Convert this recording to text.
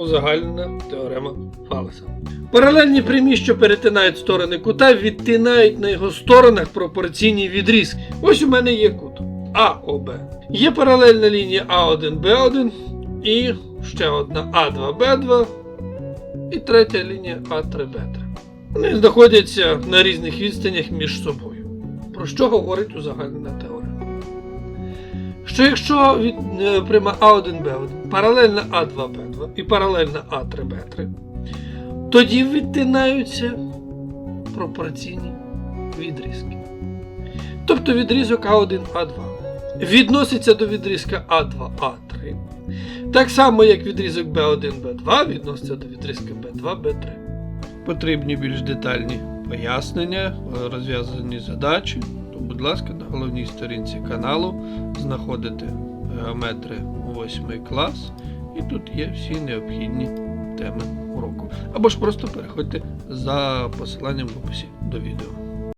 узагальнена теорема Фалеса. Паралельні прямі, що перетинають сторони кута, відтинають на його сторонах пропорційні відрізки. Ось у мене є кут АОБ. Є паралельна лінія А1Б1 і ще одна А2Б2 і третя лінія А3Б3. Вони знаходяться на різних відстанях між собою. Про що говорить узагальнена теорема? Що якщо від е, пряма А1Б1 паралельна А2Б2 і паралельна А3Б3, тоді відтинаються пропорційні відрізки. Тобто відрізок А1А2 відноситься до відрізка А2А3. Так само, як відрізок Б1Б2 відноситься до відрізка Б2Б3. Потрібні більш детальні пояснення, е, розв'язані задачі, будь ласка, на головній сторінці каналу знаходите геометри 8 клас, і тут є всі необхідні теми уроку. Або ж просто переходьте за посиланням в описі до відео.